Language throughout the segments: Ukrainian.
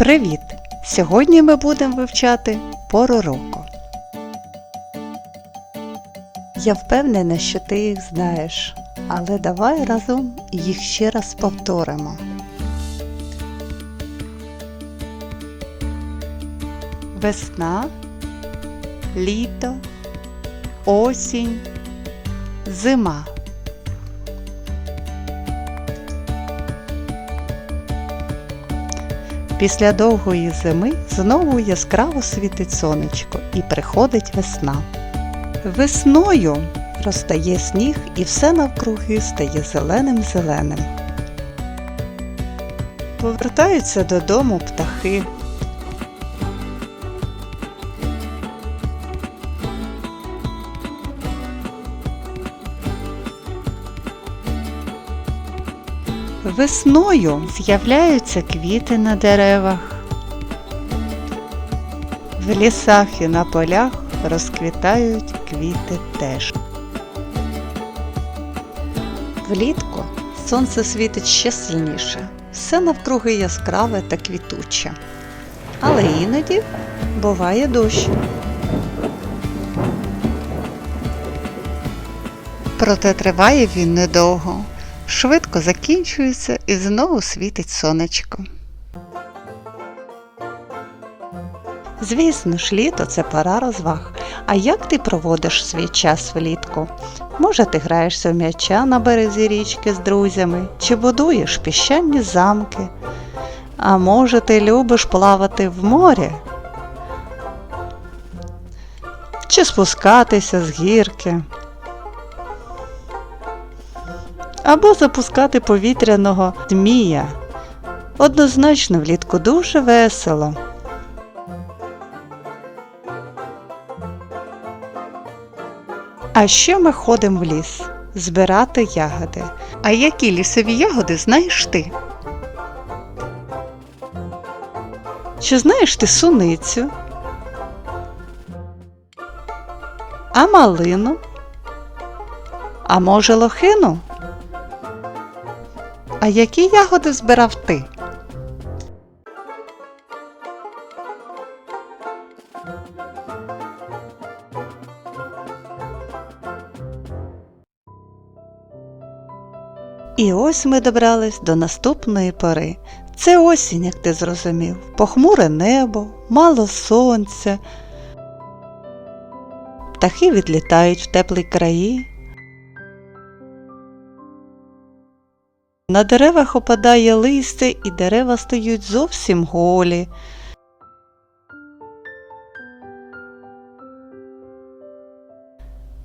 Привіт! Сьогодні ми будемо вивчати пору року. Я впевнена, що ти їх знаєш, але давай разом їх ще раз повторимо. Весна, літо, осінь, зима. Після довгої зими знову яскраво світить сонечко і приходить весна. Весною розтає сніг і все навкруги стає зеленим-зеленим. Повертаються додому птахи. Весною з'являються квіти на деревах. В лісах і на полях розквітають квіти теж. Влітку сонце світить ще сильніше, все навкруги яскраве та квітуче. Але іноді буває дощ. Проте триває він недовго швидко закінчується і знову світить сонечко. Звісно ж, літо це пора розваг. А як ти проводиш свій час влітку? Може, ти граєшся в м'яча на березі річки з друзями, чи будуєш піщані замки? А може, ти любиш плавати в морі? Чи спускатися з гірки? Або запускати повітряного змія. Однозначно влітку дуже весело. А ще ми ходимо в ліс збирати ягоди. А які лісові ягоди знаєш ти? Чи знаєш ти суницю? А малину? А може лохину? А які ягоди збирав ти? І ось ми добрались до наступної пори. Це осінь, як ти зрозумів, похмуре небо, мало сонця. Птахи відлітають в теплі краї, На деревах опадає листя і дерева стають зовсім голі.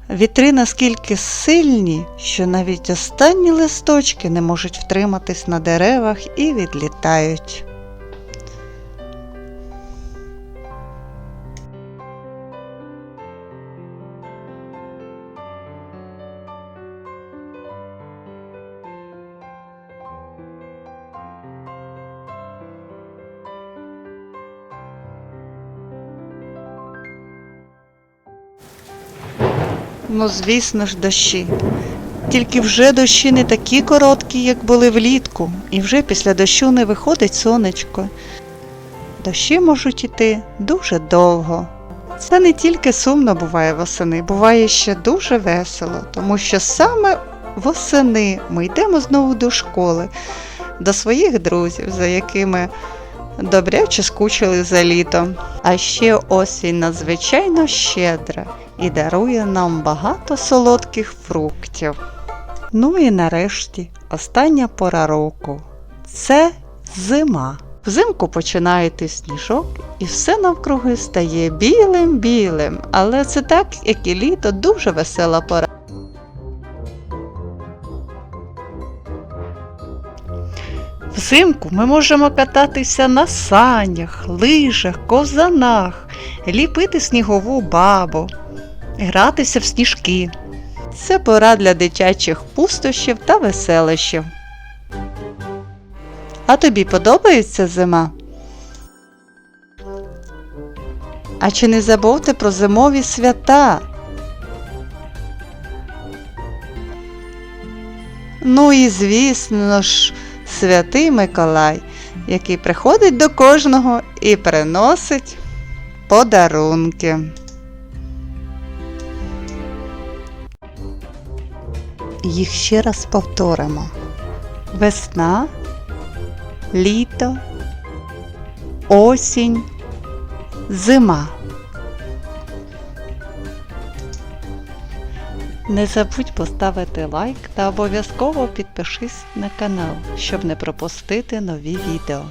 Вітри наскільки сильні, що навіть останні листочки не можуть втриматись на деревах і відлітають. Ну, звісно ж, дощі. Тільки вже дощі не такі короткі, як були влітку, і вже після дощу не виходить сонечко. Дощі можуть іти дуже довго. Це не тільки сумно буває восени, буває ще дуже весело, тому що саме восени ми йдемо знову до школи, до своїх друзів, за якими добряче скучили за літом. А ще осінь надзвичайно щедра і дарує нам багато солодких фруктів. Ну і нарешті остання пора року це зима. Взимку починає йти сніжок, і все навкруги стає білим-білим, але це так, як і літо, дуже весела пора. Взимку ми можемо кататися на санях, лижах, козанах, ліпити снігову бабу, гратися в сніжки. Це пора для дитячих пустощів та веселищів. А тобі подобається зима? А чи не забувте про зимові свята? Ну і звісно ж, святий Миколай. який приходить до кожного і приносить подарунки. Їх ще раз повторимо: весна, літо, осінь, зима. Не забудь поставити лайк та обов'язково підпишись на канал, щоб не пропустити нові відео.